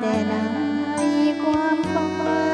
แต่ไหนความฝัน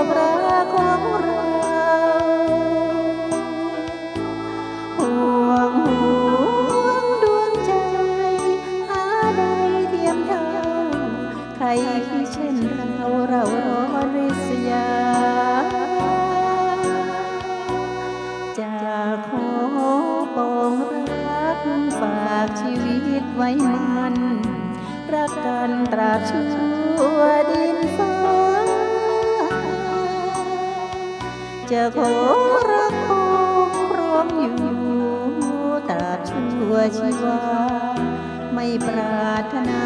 ขอปองรักฝากชีวิตไว้มัน รักกันตราบชั่วดินฟ้า จะขอรักคงครองอยู่ตราบชั่วชีวา ไม่ปรารถนา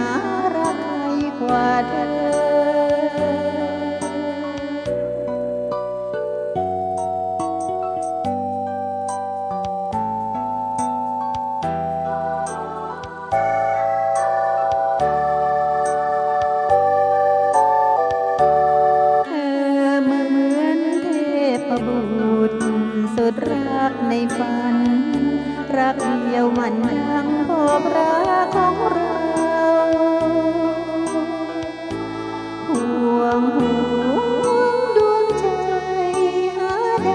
รักใครกว่าเธอ ฝัน รักเดียวมันดังพบรักของเราห่วงห่วงดวงใจหาได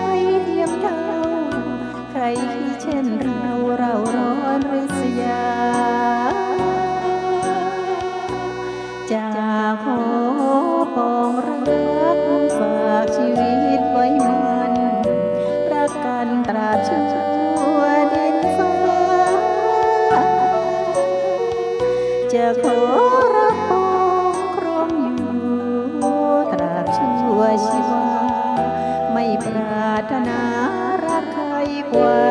ชั่